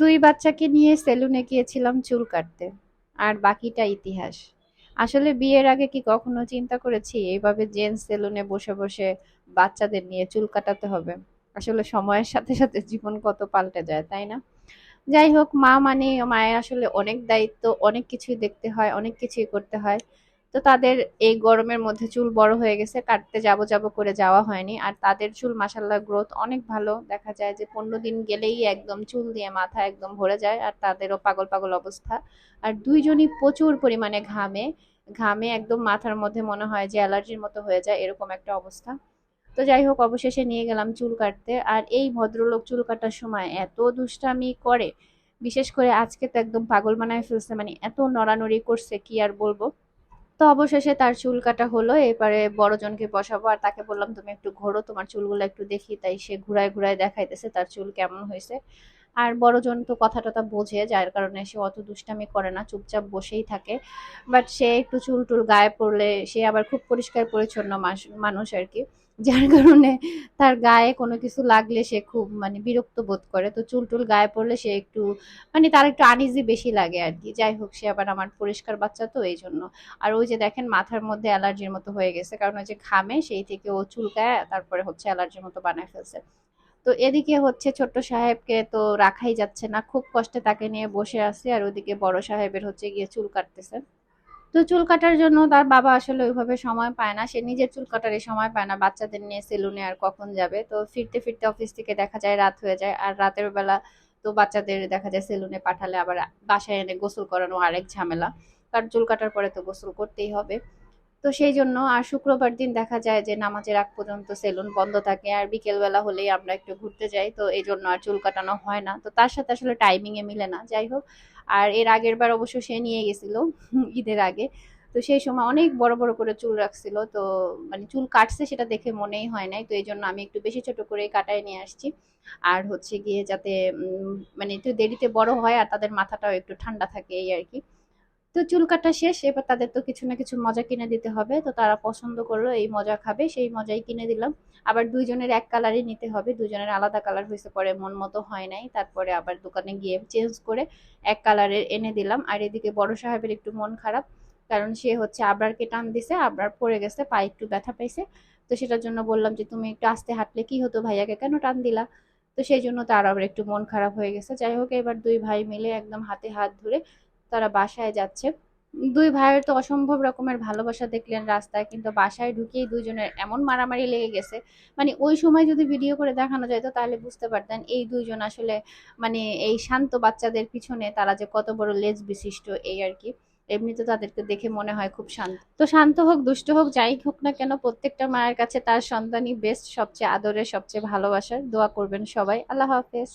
দুই বাচ্চাকে নিয়ে সেলুনে গিয়েছিলাম চুল কাটতে। আর বাকিটা ইতিহাস। আসলে বিয়ের আগে কি কখনো চিন্তা করেছি এইভাবে জেন্টস সেলুনে বসে বসে বাচ্চাদের নিয়ে চুল কাটাতে হবে? আসলে সময়ের সাথে সাথে জীবন কত পাল্টে যায়, তাই না? যাই হোক, মা মানে মায়ের আসলে অনেক দায়িত্ব, অনেক কিছুই দেখতে হয়, অনেক কিছুই করতে হয়। তো তাদের এই গরমের মধ্যে চুল বড় হয়ে গেছে, কাটতে যাব যাব করে যাওয়া হয়নি। আর তাদের চুল মাসাল্লাহ গ্রোথ অনেক ভালো। দেখা যায় যে পনেরো দিন গেলেই একদম চুল দিয়ে মাথা একদম ভরে যায় আর তাদেরও পাগল পাগল অবস্থা। আর দুইজনই প্রচুর পরিমাণে ঘামে। ঘামে একদম মাথার মধ্যে মনে হয় যে অ্যালার্জির মতো হয়ে যায়, এরকম একটা অবস্থা। তো যাই হোক, অবশেষে নিয়ে গেলাম চুল কাটতে। আর এই ভদ্রলোক চুল কাটার সময় এত দুষ্টামি করে। বিশেষ করে আজকে তো একদম পাগল বানায় ফেলছে মানে এত নড়ানড়ি করছে, কি আর বলব? তো অবশেষে তার চুল কাটা হলো এবারে বড়জনকে বসাবো। আর তাকে বললাম, তুমি একটু ঘোরো, তোমার চুলগুলো একটু দেখি। তাই সে ঘুরায় ঘুরায় দেখাইতেছে তার চুল কেমন হয়েছে। আর বড়জন তো কথা টথা বোঝে, যার কারণে সে অত দুষ্টামি করে না, চুপচাপ বসেই থাকে। বাট সে একটু চুল টুল গায়ে পড়লে সে আবার খুব পরিষ্কার পরিচ্ছন্ন মানুষ আর কি। যার কারণে তার গায়ে কোনো কিছু লাগলে সে খুব মানে বিরক্ত বোধ করে। তো চুল টুল গায়ে পড়লে সে একটু মানে তার একটু আনিজি বেশি লাগে আর কি। যাই হোক, সে আবার আমার পরিষ্কার বাচ্চা তো এই জন্য। আর ওই যে দেখেন, মাথার মধ্যে অ্যালার্জির মতো হয়ে গেছে। কারণ ওই যে ঘামে, সেই থেকে ও চুলকায় তারপরে হচ্ছে অ্যালার্জির মতো বানায় ফেলছে। তো এদিকে হচ্ছে ছোট্ট সাহেবকে তো রাখাই যাচ্ছে না, খুব কষ্টে তাকে নিয়ে বসে আছে আর ওদিকে বড় সাহেবের হচ্ছে গিয়ে চুল কাটতেছে। তো চুল কাটার জন্য তার বাবা আসলে ওইভাবে সময় পায় না, সে নিজের চুল কাটারই সময় পায় না, বাচ্চাদের নিয়ে সেলুনে আর কখন যাবে। তো ফিরতে ফিরতে অফিস থেকে দেখা যায় রাত হয়ে যায় আর রাতের বেলা তো বাচ্চাদের দেখা যায় সেলুনে পাঠালে আবার বাসায় এনে গোসল করানো আরেক ঝামেলা। কারণ চুল কাটার পরে তো গোসল করতেই হবে। তো সেই জন্য আর শুক্রবার দিন দেখা যায় যে নামাজের আগ পর্যন্ত সেলুন বন্ধ থাকে আর বিকেলবেলা হলেই আমরা একটু ঘুরতে যাই, তো এই জন্য আর চুল কাটানো হয় না। তো তার সাথে আসলে টাইমিংয়ে মিলে না, যাই হোক। আর এর আগের বার অবশ্য সে নিয়ে গেছিল ঈদের আগে। তো সেই সময় অনেক বড় বড় করে চুল রাখছিল, তো মানে চুল কাটছে সেটা দেখে মনেই হয় নাই। তো এই জন্য আমি একটু বেশি ছোট করে কাটায় নিয়ে আসছি। আর হচ্ছে গিয়ে যাতে মানে একটু দেরিতে বড় হয় আর তাদের মাথাটাও একটু ঠান্ডা থাকে এই আর কি। তো চুল কাটা শেষ, এবার তাদের তো কিছু না কিছু মজা কিনে দিতে হবে। তো তারা পছন্দ করল এই মজা খাবে, সেই মজাই কিনে দিলাম। আবার দুইজনের এক কালারই নিতে হবে দুজনের আলাদা কালার হয়েছে পরে মন মতো হয় নাই। তারপরে আবার দোকানে গিয়ে চেঞ্জ করে এক কালারের এনে দিলাম। আর এদিকে বড় সাহেবের একটু মন খারাপ, কারণ সে হচ্ছে আবরারকে টান দিছে, আবরার পড়ে গেছে পায়ে একটু ব্যথা পাইছে। তো সেটার জন্য বললাম যে, তুমি একটু আস্তে হাঁটলে কি হতো ভাইয়াকে কেন টান দিলা? তো সেই জন্য তার আবার একটু মন খারাপ হয়ে গেছে। যাই হোক, এবার দুই ভাই মিলে একদম হাতে হাত ধরে তারা বাসায় যাচ্ছে। দুই ভাইয়ের তো অসম্ভব রকমের ভালোবাসা দেখলেন রাস্তায়, কিন্তু বাসায় ঢুকেই দুইজনের এমন মারামারি লেগে গেছে। মানে ওই সময় যদি ভিডিও করে দেখানো যেত তাহলে বুঝতে পারতেন এই দুইজন আসলে মানে এই শান্ত বাচ্চাদের পিছনে তারা যে কত বড় লেজ বিশিষ্ট এই আর কি। এমনিতে তাদেরকে দেখে মনে হয় খুব শান্ত। তো শান্ত হোক, দুষ্ট হোক, যাই হোক না কেন, প্রত্যেকটা মায়ের কাছে তার সন্তানই বেস্ট সবচেয়ে আদরের, সবচেয়ে ভালোবাসার। দোয়া করবেন সবাই। আল্লাহ হাফেজ।